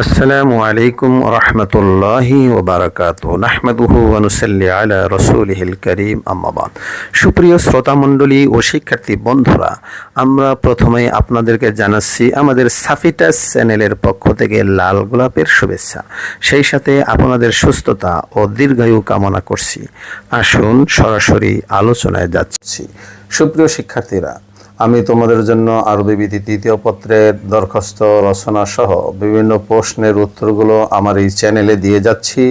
আসসালামু আলাইকুম রহমতুল্লাহি ওবারাকাত নাহমাদুহু ওয়ানুসাল্লি আলা রসুলিহিল করিম। আম্মাবাদ সুপ্রিয় শ্রোতামণ্ডলী ও শিক্ষার্থী বন্ধুরা, আমরা প্রথমে আপনাদেরকে জানাচ্ছি আমাদের সাফিটাস চ্যানেলের পক্ষ থেকে লাল গোলাপের শুভেচ্ছা। সেই সাথে আপনাদের সুস্থতা ও দীর্ঘায়ু কামনা করছি। আসুন সরাসরি আলোচনায় যাচ্ছি। সুপ্রিয় শিক্ষার্থীরা আমি তোমাদের জন্য আরবি বিধি তৃতীয় পত্রের দরখাস্ত, রচনা সহ বিভিন্ন প্রশ্নের উত্তরগুলো আমার এই চ্যানেলে দিয়ে যাচ্ছি।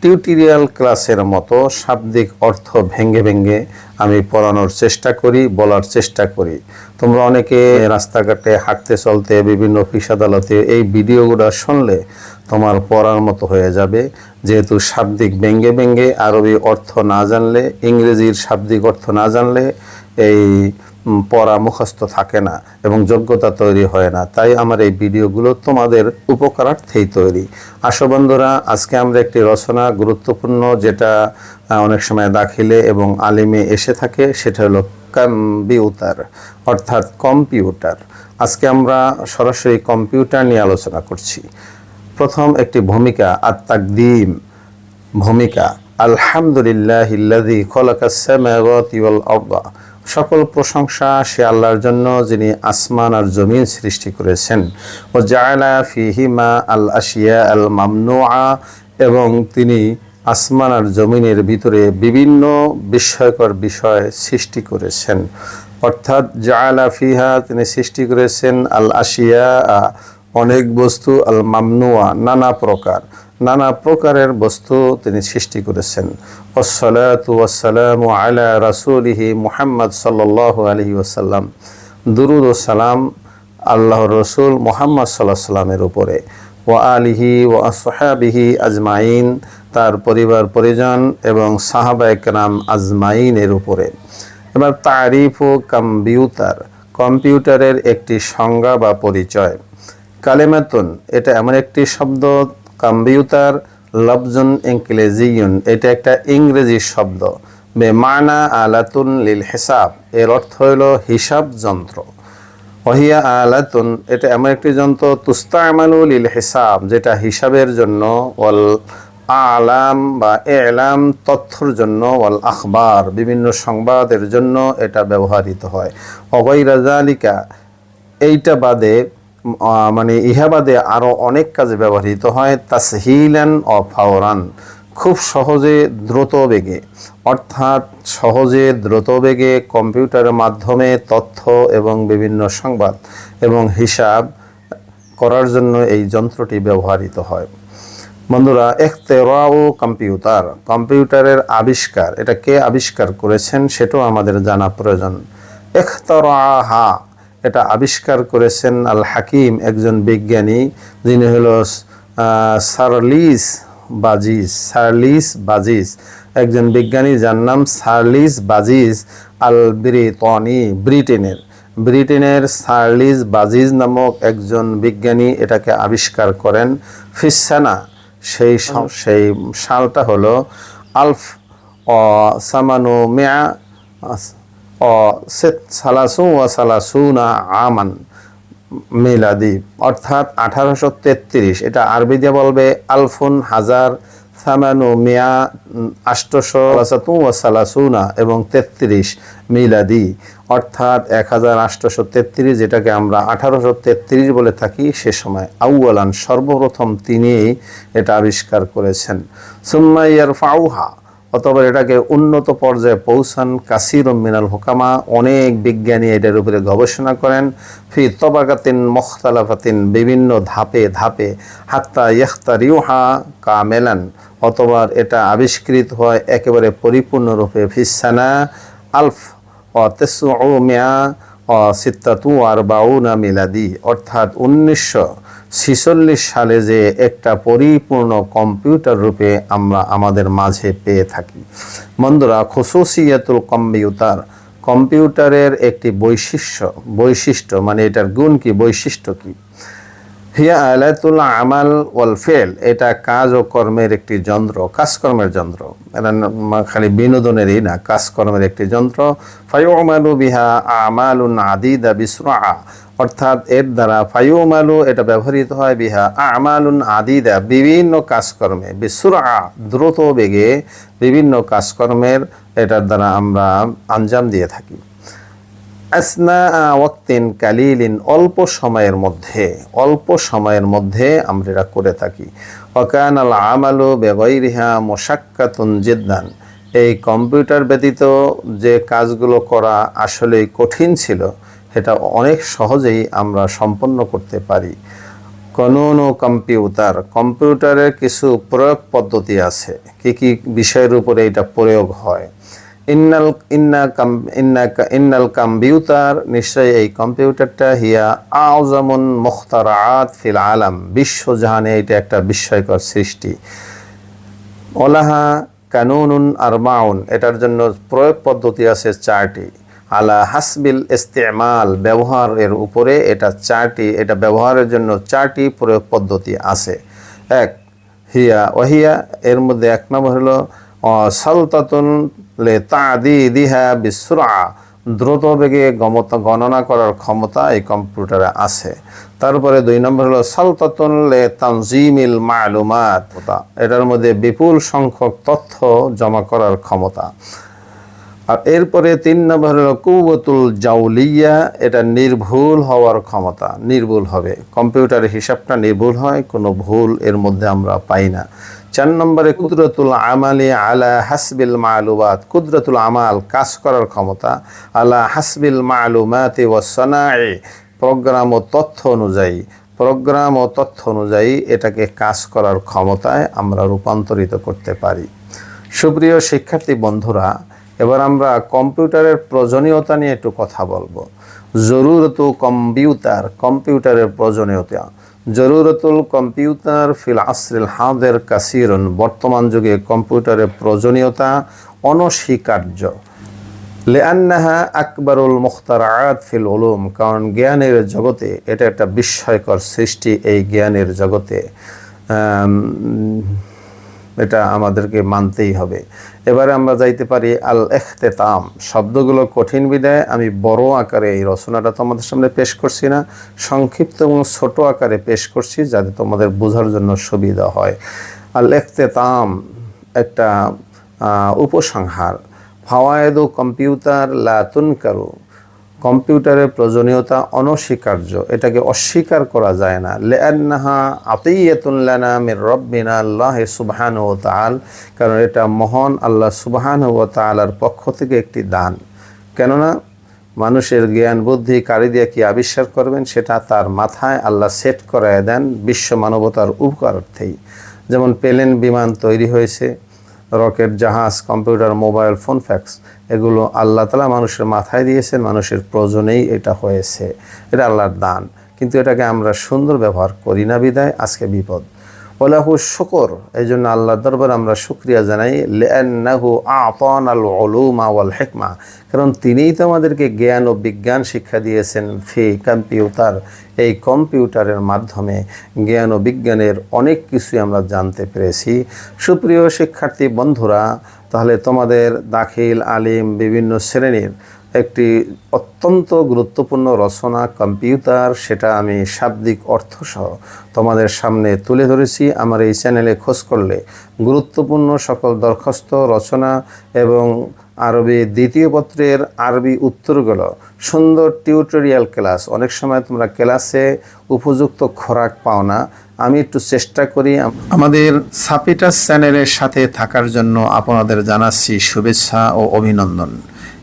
টিউটোরিয়াল ক্লাসের মতো শাব্দিক অর্থ ভেঙ্গে ভেঙ্গে আমি পড়ানোর চেষ্টা করি, বলার চেষ্টা করি। তোমরা অনেকে রাস্তাঘাটে, হাঁটতে চলতে, বিভিন্ন অফিস আদালতে এই ভিডিওগুলো শুনলে তোমার পড়ার মতো হয়ে যাবে। যেহেতু শাব্দিক ব্যঙ্গে ব্যঙ্গে আরবি অর্থ না জানলে, ইংরেজির শাব্দিক অর্থ না জানলে এই পড়া মুখস্থ থাকে না এবং যোগ্যতা তৈরি হয় না। তাই আমার এই ভিডিওগুলো তোমাদের উপকারার্থেই তৈরি। আসো বন্ধুরা, আজকে আমরা একটি রচনা গুরুত্বপূর্ণ যেটা অনেক সময় দাখিলে এবং আলিমে এসে থাকে, সেটা হলো কম্পিউটার, অর্থাৎ কম্পিউটার। আজকে আমরা সরাসরি কম্পিউটার নিয়ে আলোচনা করছি। প্রথম একটি ভূমিকা, আত্মাকদিম ভূমিকা। আলহামদুলিল্লাহ ইল্লাযী খালাকাস সামাওয়াতি ওয়াল আরদা। সকল প্রশংসা সে আল্লাহর জন্য যিনি আসমান আর জমিন সৃষ্টি করেছেন। ও জায়লা ফিহিমা আল আশিয়া আল মামনুআ, এবং তিনি আসমান আর জমিনের ভিতরে বিভিন্ন বিস্ময়কর বিষয় সৃষ্টি করেছেন। অর্থাৎ জায়লা ফিহা তিনি সৃষ্টি করেছেন আল আশিয়া, অনেক বস্তু, আল মামনুয়া নানা প্রকার। নানা প্রকারের বস্তু তিনি সৃষ্টি করেছেন। ওসলাতু ওয়াসালাম আলা রাসুলিহি মুহাম্মদ সাল্লাল্লাহু আলহি ওসাল্লাম দুরুদ ও সালাম আল্লাহ রসুল মোহাম্মদ সাল্লাহ সাল্লামের উপরে। ও আলিহি ও আসহাবিহি আজমাইন, তার পরিবার পরিজন এবং সাহাবা একরাম আজমাইনের উপরে। এবার তারিফ ও কম্পিউটার, কম্পিউটারের একটি সংজ্ঞা বা পরিচয়। কালেমাতুন, এটা এমন একটি শব্দ কম্পিউটার লবজুন ইংরেজিয়ুন, এটা একটা ইংরেজি শব্দ। বেমানা আলাতুন লিল হিসাব, এর অর্থ হইল হিসাব যন্ত্র। অহিয়া আলাতুন, এটা এমন একটি যন্ত্র তুস্তা তুস্তামালু লিল হিসাব, যেটা হিসাবের জন্য ওয়াল আলাম বা এলাম তথ্যর জন্য, ওয়াল আখবার, বিভিন্ন সংবাদের জন্য এটা ব্যবহৃত হয়। অগৈ রাজালিকা এইটা বাদে মানে ইহাবাদে আরও অনেক কাজে ব্যবহৃত হয় তাসহিলান ও ফাওরান। খুব সহজে দ্রুত বেগে। অর্থাৎ সহজে দ্রুত বেগে কম্পিউটারের মাধ্যমে তথ্য এবং বিভিন্ন সংবাদ এবং হিসাব করার জন্য এই যন্ত্রটি ব্যবহৃত হয়। বন্ধুরা একতেরাও কম্পিউটার, কম্পিউটারের আবিষ্কার। এটা কে আবিষ্কার করেছেন সেটাও আমাদের জানা প্রয়োজন। এখতরাহা এটা আবিষ্কার করেছেন আল হাকিম একজন বিজ্ঞানী যিনি হল সার্লিস বাজিজ সার্লিস বাজিজ একজন বিজ্ঞানী যার নাম সার্লিস বাজিজ আল ব্রিটনি ব্রিটেনের। ব্রিটেনের সার্লিস বাজিজ নামক একজন বিজ্ঞানী এটাকে আবিষ্কার করেন। ফিসানা সেই সেই সালটা হলো আলফ ও সামানু মেয়া ও সেত সালাসু ও সালাসুনা আমান মিলাদি। অর্থাৎ আঠারোশো তেত্রিশ, এটা আরবি দিয়ে বলবে আলফুন হাজার সামানু মিয়া, আষ্টশো সালাসাতু ও সালাসুনা এবং তেত্রিশ মিলাদি। অর্থাৎ এক হাজার আষ্টশো তেত্রিশ, যেটাকে আমরা আঠারোশো তেত্রিশ বলে থাকি, সে সময় আউয়ালান সর্বপ্রথম তিনি এটা আবিষ্কার করেছেন। সুম্মাইয়ার ফাউহা অথবা এটাকে উন্নত পর্যায়ে পৌঁছান কাসির মিনাল হুকামা। অনেক বিজ্ঞানী এটার উপরে গবেষণা করেন। ফি তবাকাতিন মোখতালাফাতিন, বিভিন্ন ধাপে ধাপে, হাত্তা ইয়খতারিউহা কামেলান। অথবা এটা আবিষ্কৃত হয় একেবারে পরিপূর্ণরূপে ফিসানা আলফ ও তেসু মিয়া ও সিত্তাতু আর বাউনা মিলাদি। অর্থাৎ উনিশশো ছিচল্লিশ সালে যে একটা পরিপূর্ণ কম্পিউটার রূপে আমরা আমাদের মাঝে পেয়ে থাকি। বন্ধুরা, খুসুসিয়াতুল কম্পিউটার, কম্পিউটারের একটি বৈশিষ্ট্য বৈশিষ্ট্য মানে এটার গুণ কি, বৈশিষ্ট্য কি? হিয়া আলাতুল আমাল ওয়াল ফেল, এটা কাজ ও কর্মের একটি যন্ত্র, কাজকর্মের যন্ত্র। এটা খালি বিনোদনেরই না, কাজকর্মের একটি যন্ত্র। ফাইমালু বিহা আমালুন আদিদা বিসরা অর্থাৎ এর দ্বারা ফায়ুমালু, এটা ব্যবহৃত হয় বিহা আমালুন আদিদা, বিভিন্ন কাজকর্মে বিশ্বরা দ্রুত বেগে বিভিন্ন কাজকর্মের এটার দ্বারা আমরা আঞ্জাম দিয়ে থাকি। আসনা ওয়াক্তিন কালিলিন, অল্প সময়ের মধ্যে, অল্প সময়ের মধ্যে আমরা এটা করে থাকি। ওকান আল আমালু বেগৈরিহা মোশাক্কাতুন জিদ্দান, এই কম্পিউটার ব্যতীত যে কাজগুলো করা আসলেই কঠিন ছিল এটা অনেক সহজেই আমরা সম্পন্ন করতে পারি। কোনো কম্পিউটার, কম্পিউটারের কিছু প্রয়োগ পদ্ধতি আছে। কি কি বিষয়ের উপরে এটা প্রয়োগ হয়? ইন্নাল, ইন্না কাম, ইন্না ইন্নাল কম্পিউটার, নিশ্চয়ই এই কম্পিউটারটা হিয়া আজমন মুখতারাত ফিল আলাম, বিশ্বজাহানে এটা একটা বিস্ময়কর সৃষ্টি। ওলাহা কানুনুন আরমাউন এটার জন্য প্রয়োগ পদ্ধতি আছে চারটি। আলা হাসবিল ইস্তেমাল, ব্যবহারের উপরে এটা চারটি, এটা ব্যবহারের জন্য চারটি প্রয়োগ পদ্ধতি আছে। এক, হিয়া ওহিয়া এর মধ্যে এক নম্বর হলো সালতাতুন লে তাদি দিহা বিসরা দ্রুত বেগে গমত, গণনা করার ক্ষমতা এই কম্পিউটারে আছে। তারপরে দুই নম্বর হলো, সালতাতুন লে তানজিমিল মালুমাত এটার মধ্যে বিপুল সংখ্যক তথ্য জমা করার ক্ষমতা। আর এরপরে তিন নম্বর হলো কুবতুল জাউলিয়া, এটা নির্ভুল হওয়ার ক্ষমতা, নির্ভুল হবে। কম্পিউটারের হিসাবটা নির্ভুল হয়, কোনো ভুল এর মধ্যে আমরা পাই না। চার নম্বরে কুদরতুল আমালি আলা হাসবিল মালুবাত কুদরতুল আমাল, কাজ করার ক্ষমতা, আলা হাসবিল মালুমাতে ও সনায়ে প্রোগ্রাম ও তথ্য অনুযায়ী। প্রোগ্রাম ও তথ্য অনুযায়ী এটাকে কাজ করার ক্ষমতায় আমরা রূপান্তরিত করতে পারি। সুপ্রিয় শিক্ষার্থী বন্ধুরা এবার আমরা কম্পিউটারের প্রয়োজনীয়তা নিয়ে একটু কথা বলব। জরুরত কম্পিউটার, কম্পিউটারের প্রয়োজনীয়তা। জরুরতুল কম্পিউটার ফিল আসরিল হাদের কাসিরন। বর্তমান যুগে কম্পিউটারের প্রয়োজনীয়তা অনস্বীকার্য। লেআন্নাহা আকবরুল মুখতারাত ফিল উলুম। কারণ জ্ঞানের জগতে এটা একটা বিস্ময়কর সৃষ্টি এই জ্ঞানের জগতে। এটা আমাদেরকে মানতেই হবে। এবারে আমরা যাইতে পারি আল এখতেতাম শব্দগুলো কঠিন বিদায় আমি বড় আকারে এই রচনাটা তোমাদের সামনে পেশ করছি না, সংক্ষিপ্ত এবং ছোট আকারে পেশ করছি যাতে তোমাদের বোঝার জন্য সুবিধা হয়। আল এখতেতাম একটা উপসংহার। ফাওয়ায়দু কম্পিউটার লাতুন কারু কম্পিউটারের প্রয়োজনীয়তা অনস্বীকার্য। এটাকে অস্বীকার করা যায় না। লেআনাহা আতিয়াতুল্লানা মির রব্বিনা আল্লাহ সুবহান ও তাল কারণ এটা মহান আল্লাহ সুবহান ও তালার পক্ষ থেকে একটি দান। কেননা মানুষের জ্ঞান, বুদ্ধি, কারি দিয়ে কি আবিষ্কার করবেন, সেটা তার মাথায় আল্লাহ সেট করায় দেন বিশ্ব মানবতার উপকারার্থেই। যেমন প্লেন বিমান তৈরি হয়েছে রকেট, জাহাজ, কম্পিউটার, মোবাইল, ফোন, ফ্যাক্স, এগুলো আল্লাহ তালা মানুষের মাথায় দিয়েছেন, মানুষের প্রয়োজনেই এটা হয়েছে। এটা আল্লাহর দান। কিন্তু এটাকে আমরা সুন্দর ব্যবহার করি না বিদায়, আজকে বিপদ। ওলাহু শুকর। এই জন্য আল্লাহর দরবার আমরা শুক্রিয়া জানাই। লেনাহু আতন আল অলুমা ওয়াল হেকমা। কারণ তিনিই তো আমাদেরকে জ্ঞান ও বিজ্ঞান শিক্ষা দিয়েছেন ফি কম্পিউটার। এই কম্পিউটারের মাধ্যমে জ্ঞান ও বিজ্ঞানের অনেক কিছুই আমরা জানতে পেরেছি। সুপ্রিয় শিক্ষার্থী বন্ধুরা, তাহলে তোমাদের দাখিল আলিম বিভিন্ন শ্রেণির একটি অত্যন্ত গুরুত্বপূর্ণ রচনা, কম্পিউটার, সেটা আমি শাব্দিক অর্থসহ তোমাদের সামনে তুলে ধরেছি। আমার এই চ্যানেলে খোঁজ করলে গুরুত্বপূর্ণ সকল দরখাস্ত, রচনা এবং আরবি দ্বিতীয় পত্রের আরবি উত্তরগুলো সুন্দর টিউটোরিয়াল ক্লাস। অনেক সময় তোমরা ক্লাসে উপযুক্ত খোরাক পাও না। আমি একটু চেষ্টা করি আমাদের সাপিটাস চ্যানেলের সাথে থাকার জন্য আপনাদের জানাচ্ছি শুভেচ্ছা ও অভিনন্দন।